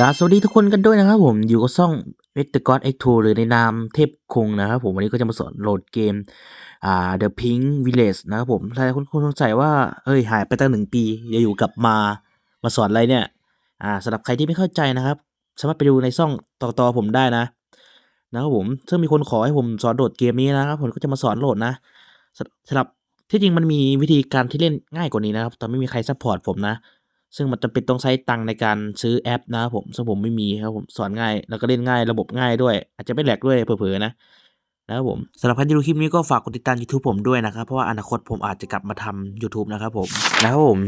กาสวัสดีทุกคนกันด้วยนะครับผมอยู่กับช่อง m r God X2 หรือในนามเทพคงนะครับผมวันนี้ก็จะมาสอนโหลดเกมอ่า The Pink Village นะครับผมหลายคนคงสงสัยว่าเอ้ยหายไปตั้งหนึ่งปีจะอยู่กลับมามาสอนอะไรเนี่ยอ่าสำหรับใครที่ไม่เข้าใจนะครับ สามารถไปดูในช่องต่อๆผมได้นะนะครับผมซึ่งมีคนขอให้ผมสอนโหลดเกมนี้นะครับผมก็จะมาสอนโหลดนะสำหรับที่จริงมันมีวิธีการที่เล่นง่ายกว่านี้นะครับแต่ไม่มีใครซัพพอร์ตผมนะ ซึ่งมันจำเป็นต้องใช้ตังในการซื้อแอปนะครับผมซึ่งผมไม่มีครับผมสอนง่าย แล้วก็เล่นง่ายระบบง่ายด้วย อาจจะไม่แหลกด้วยเผลอๆนะนะครับผมสำหรับใครที่ดูคลิปนี้ก็ฝากกดติดตาม YouTube ผมด้วยนะครับ เพราะว่าอนาคตผมอาจจะกลับมาทำ YouTube นะครับผมนะครับผม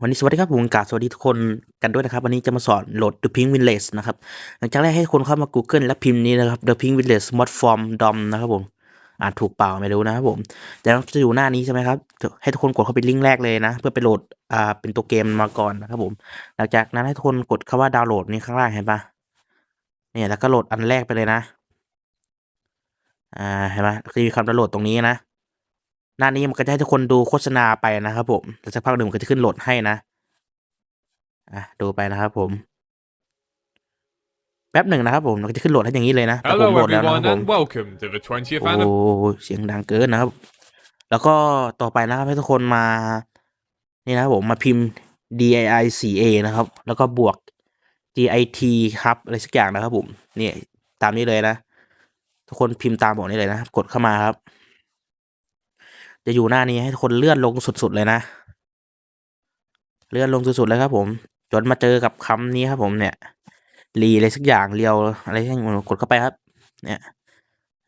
วันนี้สวัสดีครับผมกาสวัสดีทุกคนกันด้วยนะครับ วันนี้จะมาสอนโหลด The Pink Village นะครับ หลังจากแรกให้คนเข้ามา Google และพิมพ์นี้นะครับ The Pink Village Mod Form DOM นะครับผม อ่านถูกเปล่าไม่รู้นะครับผมแต่จะอยู่หน้านี้ใช่ไหมครับ ให้ทุกคนกดเข้าไปลิงก์แรกเลยนะ เพื่อไปโหลดอ่าเป็นตัวเกมมาก่อนนะครับผม หลังจากนั้นให้ทุกคนกดคำว่าดาวน์โหลดนี้ข้างล่างเห็นปะเนี่ยแล้วก็โหลดอันแรกไปเลยนะ อ่าเห็นปะจะมีคำดาวน์โหลดตรงนี้นะ หน้านี้มันก็จะให้ทุกคนดูโฆษณาไปนะครับผมแต่สักพักหนึ่งมันก็จะขึ้นโหลดให้นะอะดูไปนะครับผม แป๊บหนึ่งนะครับผมมันก็จะขึ้นโหลดให้อย่างนี้เลยนะแต่ผม Hello โหลดแล้วนะค everyone รับผม and welcome to the 20th โอ้ anniversary. เสียงดังเกินนะครับ แล้วก็ต่อไปนะครับให้ทุกคนมา นี่นะครับผมมาพิมพ์ DII 4A นะครับ แล้วก็บวก GIT ครับอะไรสักอย่างนะครับผมเนี่ยตามนี้เลยนะ ทุกคนพิมพ์ตามบอกนี้เลยนะ กดเข้ามาครับ จะอยู่หน้านี้ให้ทุกคนเลื่อนลงสุดๆเลยนะ เลื่อนลงสุดๆเลยครับผม จนมาเจอกับคำนี้ครับผมเนี่ย รีอะไรสักอย่างเรียวอะไรทั้งหมดกดเข้าไปครับ เนี่ย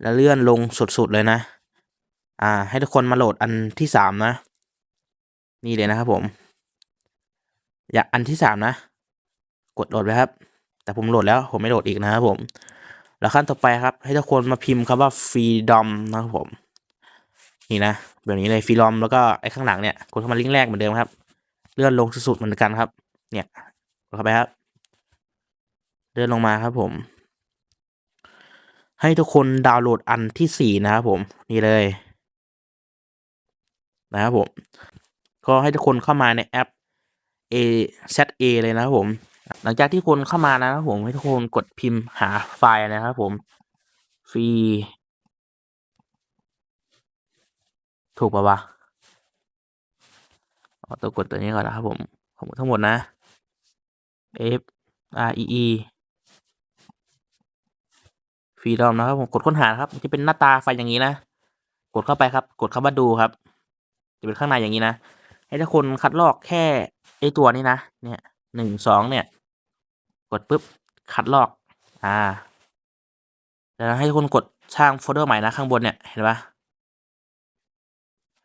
แล้วเลื่อนลงสุดๆเลยนะ อ่า ให้ทุกคนมาโหลดอันที่สามนะ นี่เลยนะครับผม อย่าอันที่สามนะ กดโหลดไว้ครับ แต่ผมโหลดแล้วผมไม่โหลดอีกนะครับผม แล้วขั้นต่อไปครับ ให้ทุกคนมาพิมพ์คำว่า freedom นะครับผม นี่นะแบบนี้เลย freedom แล้วก็ไอ้ข้างหลังเนี่ยกดเข้ามาลิงก์แรกเหมือนเดิมครับ เลื่อนลงสุดๆเหมือนกันครับ เนี่ยกดเข้าไปครับ เลื่อนลงมาครับผม ให้ทุกคนดาวน์โหลดอันที่สี่นะครับผม นี่เลย นะครับผม ก็ให้ทุกคนเข้ามาในแอป A Z A เลยนะครับผม หลังจากที่คนเข้ามานะครับผมให้ทุกคนกดพิมพ์หาไฟล์นะครับผมฟรีถูกปะวะเอาตัวกดตัวนี้ก่อนนะครับผมของทั้งหมดนะ F R E E ฟรีดอมนะครับผมกดค้นหาครับจะเป็นหน้าตาไฟอย่างนี้นะ กดเข้าไปครับ กดคำว่าดูครับ จะเป็นข้างในอย่างนี้นะให้ทุกคนคัดลอกแค่ไอตัวนี้นะ เนี่ยหนึ่งสองเนี่ย กดปุ๊บคัดลอก อ่าแล้วให้ทุกคนกดสร้างโฟลเดอร์ใหม่นะข้างบนเนี่ยเห็นปะ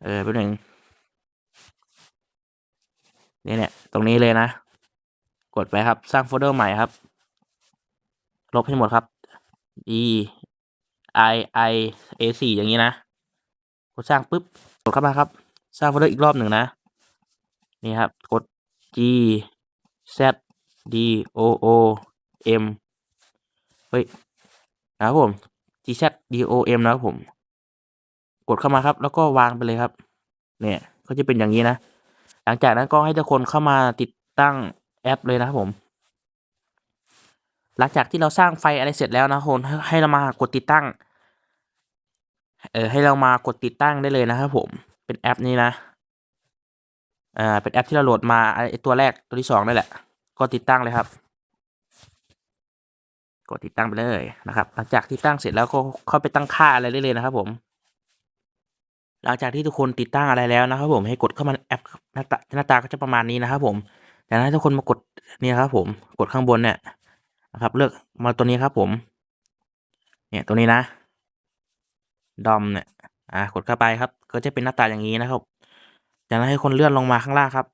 เออเป็นหนึ่งเนี่ยเนี่ยตรงนี้เลยนะ กดไปครับสร้างโฟลเดอร์ใหม่ครับ ลบให้หมดครับ e i i a 4อย่างนี้นะกดสร้างปุ๊บกดเข้ามาครับ สร้างโฟลเดอร์อีกรอบหนึ่งนะ นี่ครับ กด G Z D O O M เฮ้ยนะครับผม G Z D O M นะครับผม กดเข้ามาครับ แล้วก็วางไปเลยครับ เนี่ยก็จะเป็นอย่างนี้นะ หลังจากนั้นก็ให้ทุกคนเข้ามาติดตั้งแอปเลยนะครับผม หลังจากที่เราสร้างไฟอะไรเสร็จแล้วนะคนให้ให้เรามากดติดตั้ง เออให้เรามากดติดตั้งได้เลยนะครับผมเป็นแอปนี้นะอ่าเป็นแอปที่เราโหลดมาไอตัวแรกตัวที่สองนี่แหละก็ติดตั้งเลยครับ กดติดตั้งไปเลยนะครับ หลังจากติดตั้งเสร็จแล้วก็เข้าไปตั้งค่าอะไรได้เลยนะครับ ผม หลังจากที่ทุกคนติดตั้งอะไรแล้วนะครับ ผมให้กดเข้ามาแอปหน้าตาหน้าตาก็จะประมาณนี้นะครับ ผมจากนั้นให้ทุกคนมากดนี่ครับ ผมกดข้างบนเนี่ย นะครับ เลือกมาตัวนี้ครับผม เนี่ยตัวนี้นะดอมเนี่ย อ่ากดเข้าไปครับ ก็จะเป็นหน้าตาอย่างนี้นะครับ จากนั้นให้คนเลื่อนลงมาข้างล่างครับ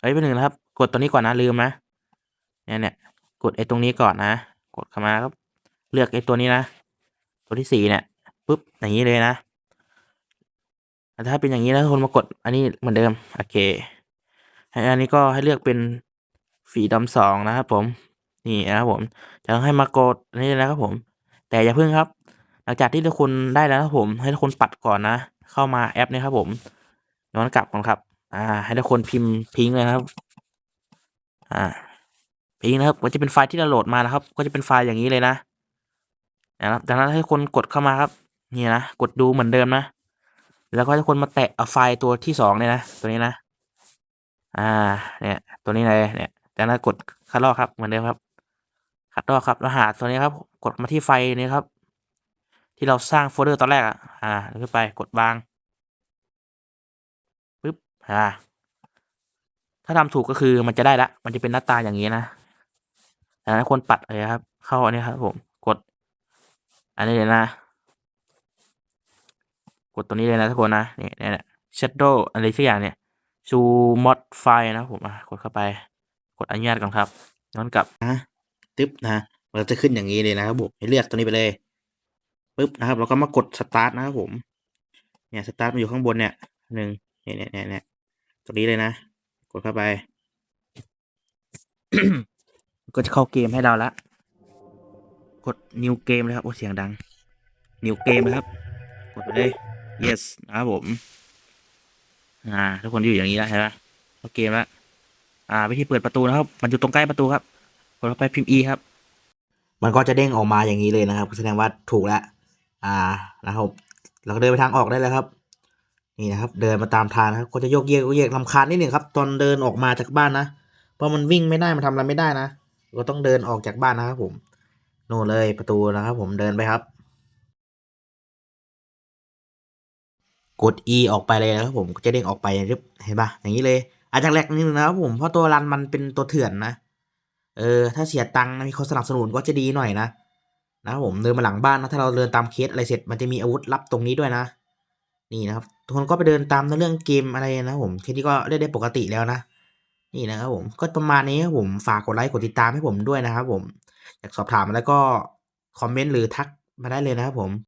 เอ้ยเป็นหนึ่งนะครับ กดตัวนี้ก่อนนะลืมนะเนี่ยเนี่ยกดไอ้ตรงนี้ก่อนนะ กดเข้ามาครับ เลือกไอ้ตัวนี้นะ ตัวที่สี่เนี่ยปุ๊บอย่างนี้เลยนะถ้าเป็นอย่างนี้แล้วคนมากดอันนี้เหมือนเดิม โอเคอันนี้ก็ให้เลือกเป็นฝีดำสองนะครับผม นี่นะครับผม จะให้มากดนนี้นะครับผม แต่อย่าเพิ่งครับ หลังจากที่ทุกคนได้แล้วครับผม ให้ทุกคนปัดก่อนนะ เข้ามาแอปนี้ครับผมย้อนกลับก่อนครับ อ่า ให้ทุกคนพิมพ์พิงเลยครับ อ่าพิงนะครับก็จะเป็นไฟล์ที่เราโหลดมานะครับ ก็จะเป็นไฟล์อย่างนี้เลยนะนะครับดังนั้นให้คนกดเข้ามาครับนี่นะกดดูเหมือนเดิมนะแล้วก็ให้คนมาแตะเอาไฟล์ตัวที่สองเนี่ยนะตัวนี้นะ อ่า เนี่ย ตัวนี้เลยเนี่ยจากนั้นกดคัดลอกครับเหมือนเดิมครับ คัดลอกครับแล้วหาตัวนี้ครับ กดมาที่ไฟนี้ครับ ที่เราสร้างโฟลเดอร์ตอนแรกอะอ่าขึ้นไปกดวางปึ๊บอ่าถ้าทำถูกก็คือมันจะได้ละ มันจะเป็นหน้าตาอย่างนี้นะดังนั้นควรปัดเลยครับ เข้าอันนี้ครับ ผม กด อันนี้เลยนะ กดตัวนี้เลยนะทุกคนนะ นี่เนี่ย shadow อะไรสักอย่างเนี่ยชูมอดไฟนะผมอะกดเข้าไป กดอนุญาตก่อนครับย้อนกลับนะ ตึ๊บนะเราจะขึ้นอย่างนี้เลยนะครับผมให้เลือกตัวนี้ไปเลยปึ๊บนะครับเราก็มากดสตาร์ทนะครับผมเนี่ยสตาร์ทมันอยู่ข้างบนเนี่ยหนึ่งเนี่ยเนี่ยเนี่ยเนี่ยตัวนี้เลยนะ กดเข้าไป ก็จะเข้าเกมให้เราละกด new game เลยครับโอ้เสียงดัง new game เลยครับ กดไปเลย yes นะครับผม อ่า ทุกคนอยู่อย่างนี้แล้วใช่ไหมเข้าเกมแล้วอ่า วิธีเปิดประตูนะครับ มันอยู่ตรงใกล้ประตูครับ กดเข้าไปพิมพ์ e ครับ มันก็จะเด้งออกมาอย่างนี้เลยนะครับแสดงว่าถูกแล้วอ่านะครับเราก็เดินไปทางออกได้แล้วครับ นี่นะครับ เดินมาตามทางนะครับก็จะโยกเยกโยกเยกลำคาญนิดหนึ่งครับ ตอนเดินออกมาจากบ้านนะเพราะมันวิ่งไม่ได้มันทำอะไรไม่ได้นะก็ต้องเดินออกจากบ้านนะครับ ผมโน่นเลยประตูนะครับ ผมเดินไปครับ กด e ออกไปเลยนะครับผมก็จะเด้งออกไปรึบเห็นปะอย่างนี้เลยอาจจะแหลกนิดนึงนะครับผมเพราะตัวรันมันเป็นตัวเถื่อนนะ เออ ถ้าเสียตังค์มีคนสนับสนุนก็จะดีหน่อยนะ นะครับผมเดินมาหลังบ้านนะ ถ้าเราเดินตามเคสอะไรเสร็จ มันจะมีอาวุธลับตรงนี้ด้วยนะ นี่นะครับ ทุกคนก็ไปเดินตามในเรื่องเกมอะไรนะผมแค่นี้ก็เล่นได้ปกติแล้วนะ นี่นะครับผม ก็ประมาณนี้ครับผม ฝากกดไลค์กดติดตามให้ผมด้วยนะครับผม อยากสอบถามอะไรก็คอมเมนต์หรือทักมาได้เลยนะครับผม